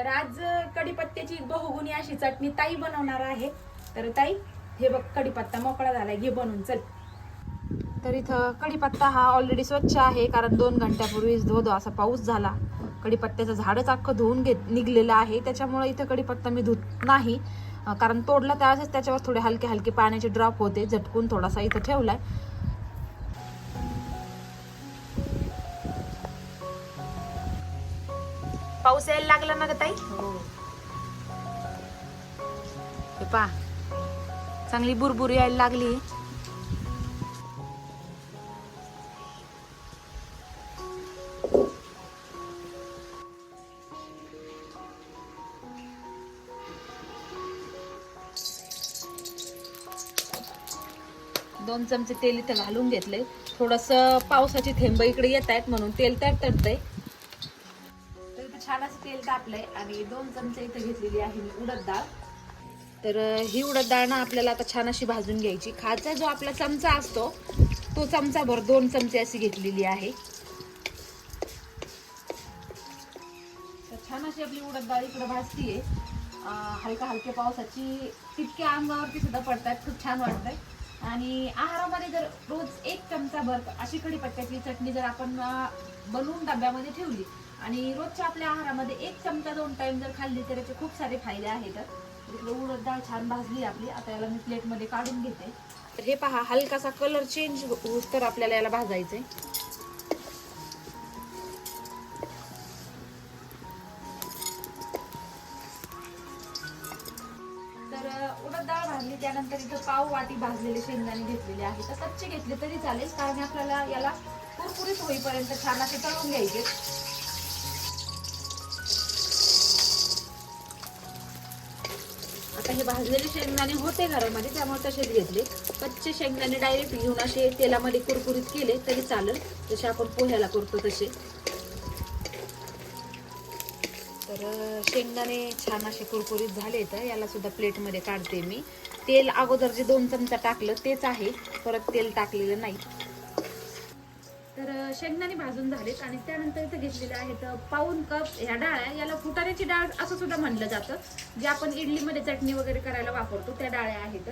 तर आज कढीपत्त्याची बहुगुणी अशी चटणी ताई बनवणार आहे. तर ताई हे बघ कढीपत्ता मोकळा झालाय. घे बनवून चल. तर इथं कढीपत्ता हा ऑलरेडी स्वच्छ आहे कारण दोन घंट्यापूर्वीच धो धो असा पाऊस झाला. कढीपत्त्याचं झाडच अख्खं धुवून घेत निघलेलं आहे. त्याच्यामुळे इथं कडीपत्ता मी धुत नाही. कारण तोडला त्यावेळेस त्याच्यावर थोडे हलके हलके पाण्याचे ड्रॉप होते. झटकून थोडासा इथं ठेवलाय. पाऊस यायला लागला ना ग ताई? हे. पा चांगली बुरबुर यायला लागली. दोन चमचे तेल इथं घालून घेतले. थोडस पावसाची थेंब इकडे येत आहेत म्हणून तेल तर तडतंय तेल तापलंय आणि दोन चमचे इथं घेतलेली आहे मी उडद डाळ. तर ही उडद डाळ ना आपल्याला आता छान अशी भाजून घ्यायची. खाचा जो आपला चमचा असतो तो चमचा भर दोन चमचे अशी घेतलेली आहे. तर छान अशी आपली उडद डाळ इकडे भाजतीये. हलक्या हलक्या पावसाची तितक्या अंगावरती सुद्धा पडतात खूप छान वाटतंय. आणि आहारामध्ये जर रोज एक चमचा भर अशी कढीपत्त्याची चटणी जर आपण बनवून डब्यामध्ये ठेवली आणि रोजच्या आपल्या आहारामध्ये एक चमचा दोन टाइम जर खाल्ली तर याचे खूप सारे फायदे आहेत. इकडे उडद डाळ छान भाजली आपली. आता याला मी प्लेटमध्ये काढून घेते. तर हे पहा हलकासा कलर चेंज होऊस तर आपल्याला याला भाजायचं आहे अं, डाळ भाजली त्यानंतर इथं पाव वाटी भाजलेले शेंगदाणे घेतलेले आहे तर कच्चे घेतले तरी चालेल कारण आपल्याला याला कुरकुरीत होईपर्यंत छान असे तळून घ्यायचे. आता हे भाजलेले शेंगदाणे होते घरामध्ये त्यामुळे तसेच घेतले. कच्चे शेंगदाणे डायरेक्ट घेऊन असे तेलामध्ये कुरकुरीत केले तरी चालेल जसे आपण पोह्याला करतो तसे. तर शेंगदाणे छान असे कुरकुरीत झाले तर याला सुद्धा प्लेटमध्ये काढते मी. तेल अगोदर जे दोन चमचा टाकलं तेच आहे. परत तेल टाकलेलं नाही. तर शेंगदाणे भाजून झालेत आणि त्यानंतर इथं घेतलेले आहेत पाऊन कप ह्या डाळ्या. याला फुटाण्याची डाळ असं सुद्धा म्हणलं जातं जे आपण इडलीमध्ये चटणी वगैरे करायला वापरतो त्या डाळ्या आहेत.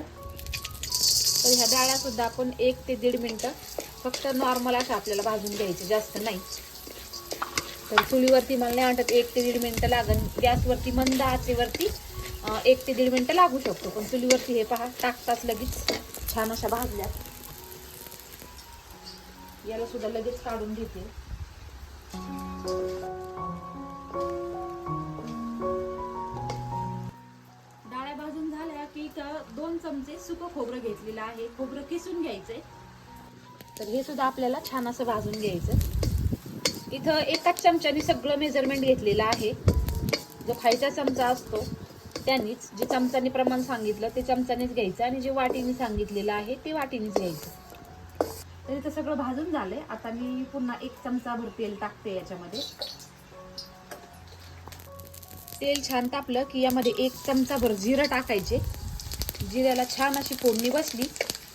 तर ह्या डाळ्या सुद्धा आपण एक ते दीड मिनटं फक्त नॉर्मल असं आपल्याला भाजून घ्यायचे जास्त नाही. तर चुलीवरती मला नाही वाटत एक ते दीड मिनटं लागन. गॅसवरती मंद आचेवरती एक ते दीड मिनटं लागू शकतो. पण चुलीवरती हे पहा टाकताच लगेच छान अशा भाजल्या याला सुद्धा लगेच काढून घेते. डाळ्या भाजून झाल्या की इथं दोन चमचे सुकं खोबरं घेतलेलं आहे. खोबरं किसून घ्यायचंय. तर हे सुद्धा आपल्याला छान असं भाजून घ्यायचं. इथं एकाच चमच्याने सगळं मेजरमेंट घेतलेलं आहे. जो खायचा चमचा असतो त्यांनीच जे चमचाने प्रमाण सांगितलं ते चमचानेच घ्यायचं आणि जे वाटीने सांगितलेलं आहे ते वाटीनेच घ्यायचं. तर इथं सगळं भाजून झालंय. आता मी पुन्हा एक चमचाभर तेल टाकते याच्यामध्ये. तेल छान तापलं की यामध्ये एक चमचाभर जिरं टाकायचे. जिऱ्याला छान अशी फोडणी बसली.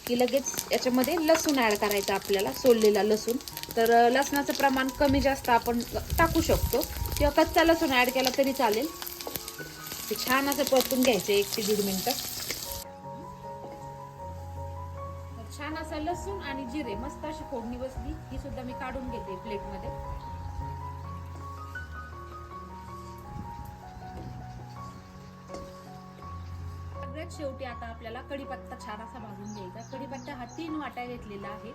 की लगेच याच्यामध्ये लसूण ॲड करायचं आपल्याला सोललेला लसूण. तर लसणाचं प्रमाण कमी जास्त आपण टाकू शकतो. किंवा कच्चा लसूण ॲड केला तरी चालेल. ते छान असं परतून घ्यायचं एक ते दीड मिनटं. छान असा लसूण आणि जिरे मस्त अशी फोडणी बसली. ही सुद्धा मी काढून घेते प्लेटमध्ये सगळ्यात शेवटी आता आपल्याला कढीपत्ता छान असा भाजून घ्यायचा कढीपत्ता हा तीन वाट्या घेतलेला आहे.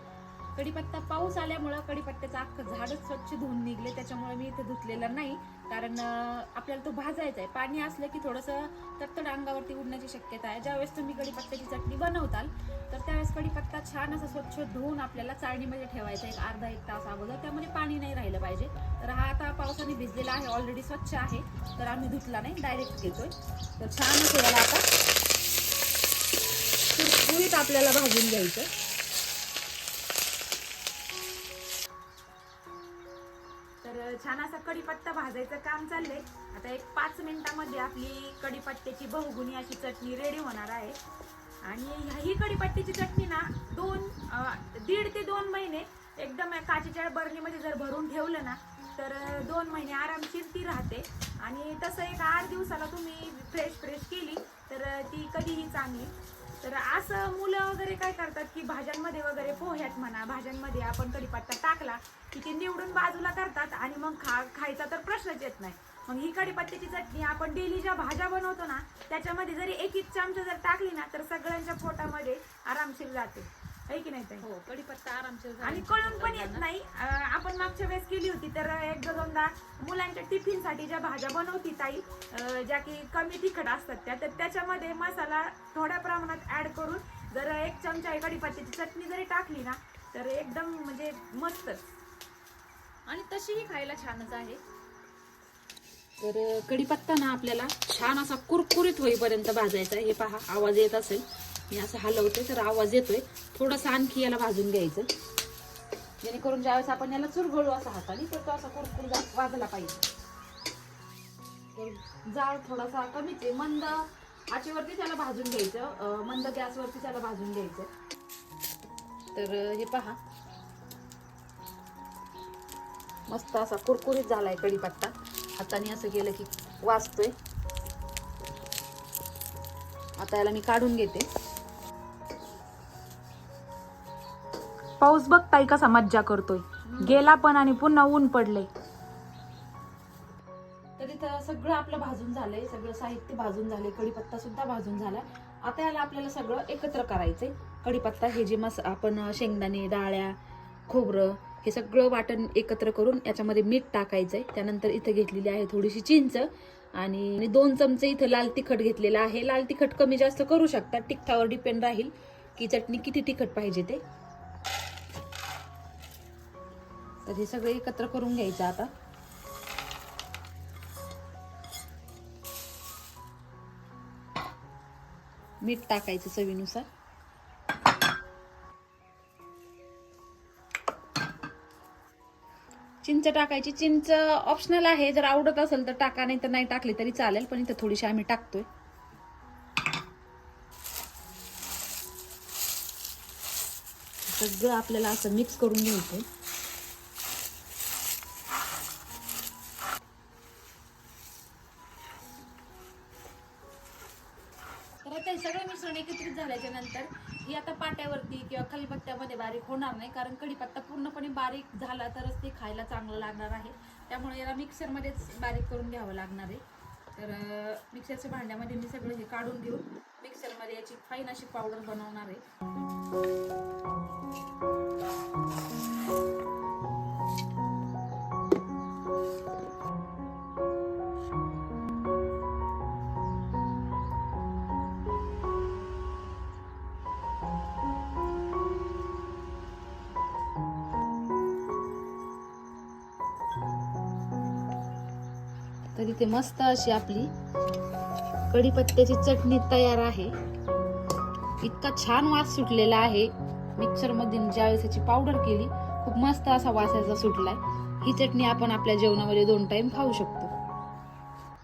कढीपत्ता पाऊस आल्यामुळं कढीपत्त्याचं अख्खं झाडच स्वच्छ धुवून निघले. त्याच्यामुळे मी इथे धुतलेला नाही. कारण आपल्याला तो भाजायचा आहे. पाणी असलं की थोडंसं तडतड अंगावरती उडण्याची शक्यता आहे. ज्यावेळेस तुम्ही कढीपत्त्याची चटणी बनवताल तर त्यावेळेस कढीपत्ता छान असा स्वच्छ धुवून आपल्याला चाळणीमध्ये ठेवायचा एक अर्धा एक तास अगोदर. त्यामध्ये पाणी नाही राहिलं पाहिजे. तर हा आता पावसाने भिजलेला आहे. ऑलरेडी स्वच्छ आहे. तर आम्ही धुतला नाही. डायरेक्ट घेतोय. तर छान असं याला आता कुरकुरीत आपल्याला भाजून घ्यायचं. तर छान असा कढीपत्ता भाजायचं काम चाललंय. आता एक पाच मिनिटामध्ये आपली कढीपत्त्याची बहुगुणी अशी चटणी रेडी होणार आहे. आणि ही कढीपत्त्याची चटणी ना दोन दीड ते दोन महिने एकदम काचेच्या बरणीमध्ये जर भरून ठेवलं ना तर दोन महिने आरामशीर ती राहते. आणि तसं एक आठ दिवसाला तुम्ही फ्रेश फ्रेश केली तर ती कधीही चांगली. तर असं मुलं वगैरे काय करतात की भाज्यांमध्ये वगैरे पोह्यात म्हणा भाज्यांमध्ये आपण कढीपत्ता टाकला की ते निवडून बाजूला करतात आणि मग खा खायचा तर प्रश्नच येत नाही. मग ही कढीपत्त्याची चटणी आपण डेली ज्या भाज्या बनवतो ना त्याच्यामध्ये जरी एक एक चमचा जर टाकली ना तर सगळ्यांच्या पोटामध्ये आरामशीर जाते. आहे की नाही ताई? हो कढीपत्ता आरामशीर आणि कळून पण येत नाही. अं, आपण मागच्या वेळेस केली होती तर एकदा दोनदा मुलांच्या टिफिनसाठी ज्या भाज्या बनवती ताई अं, ज्या की कमी तिखट असतात त्या तर त्याच्यामध्ये मसाला थोड्या प्रमाणात ऍड करून जर एक चमचा हे कढीपत्त्याची चटणी जरी टाकली ना तर एकदम म्हणजे मस्तच. आणि तशीही खायला छानच आहे. तर कढीपत्ता ना आपल्याला छान असा कुरकुरीत होईपर्यंत भाजायचा. हे पहा आवाज येत असेल. मी असं हलवते तर आवाज येतोय. थोडंसं आणखी याला भाजून घ्यायचं. जेणेकरून ज्यावेळेस आपण याला चुरगळू असा हाताने तर तो असा कुरकुर वाजला पाहिजे. जाळ थोडासा कमीच आहे. मंद आचेवरती त्याला भाजून घ्यायचं. मंद गॅसवरती त्याला भाजून घ्यायचं. तर हे पहा. मस्त असा कुरकुरीत झालाय कढीपत्ता. हाताने असं केलं की वाजतोय. आता याला मी काढून घेते. पाऊस बघ ताई कसा मज्जा करतोय. गेला पण आणि पुन्हा ऊन पडले तर इथं सगळं आपलं भाजून झालंय सगळं साहित्य भाजून झालंय कढीपत्ता सुद्धा भाजून झालाय. आता याला आपल्याला सगळं एकत्र करायचंय. कढीपत्ता हे जे मस आपण शेंगदाणे डाळ्या खोबरं हे सगळं वाटण एकत्र करून याच्यामध्ये मीठ टाकायचंय. त्यानंतर इथं घेतलेली आहे थोडीशी चिंच आणि दोन चमचे इथं लाल तिखट घेतलेलं आहे. लाल तिखट कमी जास्त करू शकतात तिखटावर डिपेंड राहील की चटणी किती तिखट पाहिजे ते. तर हे सगळे एकत्र करून घ्यायचं आता. मीठ टाकायचं चवीनुसार. चिंच टाकायची. चिंच ऑप्शनल आहे. जर आवडत असेल तर टाका नाही तर नाही टाकली तरी चालेल पण इथं थोडीशी आम्ही टाकतोय. सगळं आपल्याला असं मिक्स करून घ्यायचं नाही कारण कढीपत्ता पूर्णपणे बारीक झाला तरच ते खायला चांगलं लागणार आहे. त्यामुळे याला मिक्सरमध्येच बारीक करून घ्यावं लागणार आहे. तर मिक्सरच्या भांड्यामध्ये मी सगळं हे काढून घेऊन मिक्सरमध्ये याची फाईन अशी पावडर बनवणार आहे. इथे मस्त अशी आपली कढीपत्त्याची चटणी तयार आहे. इतका छान वास सुटलेला आहे. मिक्सरमध्ये ज्यावेळेस याची पावडर केली खूप मस्त असा वास याचा सुटलाय. ही चटणी आपण आपल्या जेवणामध्ये दोन टाइम खाऊ शकतो.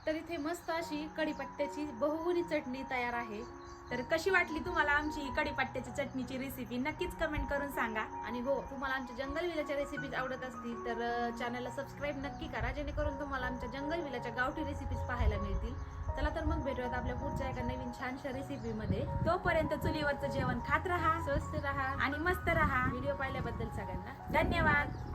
तर इथे मस्त अशी कढीपत्त्याची बहुगुणी चटणी तयार आहे. तर कशी वाटली तुम्हाला आमची कढीपत्त्याची चटणीची रेसिपी नक्कीच कमेंट करून सांगा. आणि हो तुम्हाला आमच्या जंगल विलाच्या रेसिपीज आवडत असतील तर चॅनलला सबस्क्राईब नक्की करा जेणेकरून तुम्हाला आमच्या जंगल विलाच्या गावठी रेसिपीज पाहायला मिळतील. चला तर मग भेटूयात आपल्या पुढच्या एका नवीन छानशा रेसिपीमध्ये तोपर्यंत चुलीवरचं जेवण खात राहा स्वस्त राहा. आणि मस्त राहा. व्हिडिओ पाहिल्याबद्दल सगळ्यांना धन्यवाद.